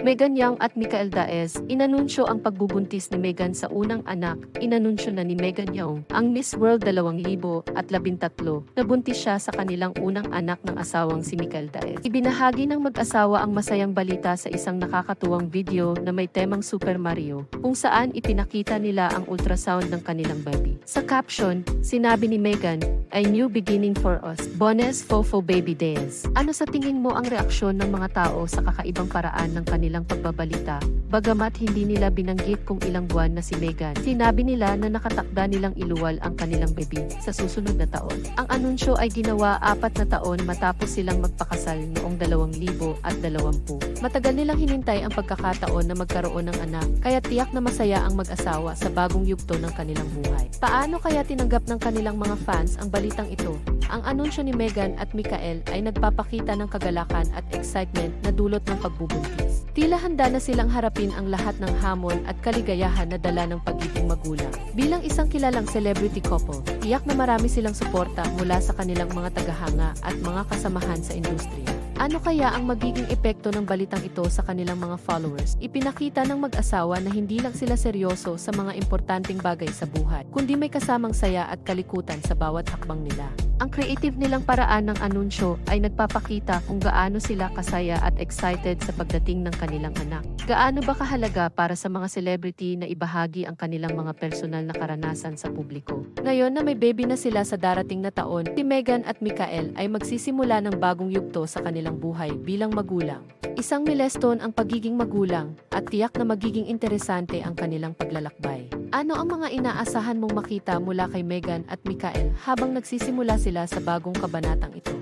Megan Young at Michael Daes, inanunsyo ang pagbubuntis ni Megan sa unang anak. Inanunsyo na ni Megan Young, ang Miss World 2013, na buntis siya sa kanilang unang anak ng asawang si Michael Daes. Ibinahagi ng mag-asawa ang masayang balita sa isang nakakatuwang video na may temang Super Mario, kung saan ipinakita nila ang ultrasound ng kanilang baby. Sa caption, sinabi ni Megan, A new beginning for us. Bonus Fofo Baby Days. Ano sa tingin mo ang reaksyon ng mga tao sa kakaibang paraan ng kanilang pagbabalita? Bagamat hindi nila binanggit kung ilang buwan na si Megan, sinabi nila na nakatakda nilang iluwal ang kanilang baby sa susunod na taon. Ang anunsyo ay ginawa apat na taon matapos silang magpakasal noong 2020. Matagal nilang hinintay ang pagkakataon na magkaroon ng anak, kaya tiyak na masaya ang mag-asawa sa bagong yugto ng kanilang buhay. Paano kaya tinanggap ng kanilang mga fans ang balitang ito? Ang anunsyo ni Megan at Mikael ay nagpapakita ng kagalakan at excitement na dulot ng pagbubuntis. Tila handa na silang harapin ang lahat ng hamon at kaligayahan na dala ng pagiging magulang. Bilang isang kilalang celebrity couple, tiyak na marami silang suporta mula sa kanilang mga tagahanga at mga kasamahan sa industriya. Ano kaya ang magiging epekto ng balitang ito sa kanilang mga followers? Ipinakita ng mag-asawa na hindi lang sila seryoso sa mga importanteng bagay sa buhay, kundi may kasamang saya at kalikutan sa bawat hakbang nila. Ang creative nilang paraan ng anunsyo ay nagpapakita kung gaano sila kasaya at excited sa pagdating ng kanilang anak. Gaano ba kahalaga para sa mga celebrity na ibahagi ang kanilang mga personal na karanasan sa publiko? Ngayon na may baby na sila sa darating na taon, si Megan at Mikael ay magsisimula ng bagong yugto sa kanilang buhay bilang magulang. Isang milestone ang pagiging magulang at tiyak na magiging interesante ang kanilang paglalakbay. Ano ang mga inaasahan mong makita mula kay Megan at Mikael habang nagsisimula sila sa bagong kabanatang ito?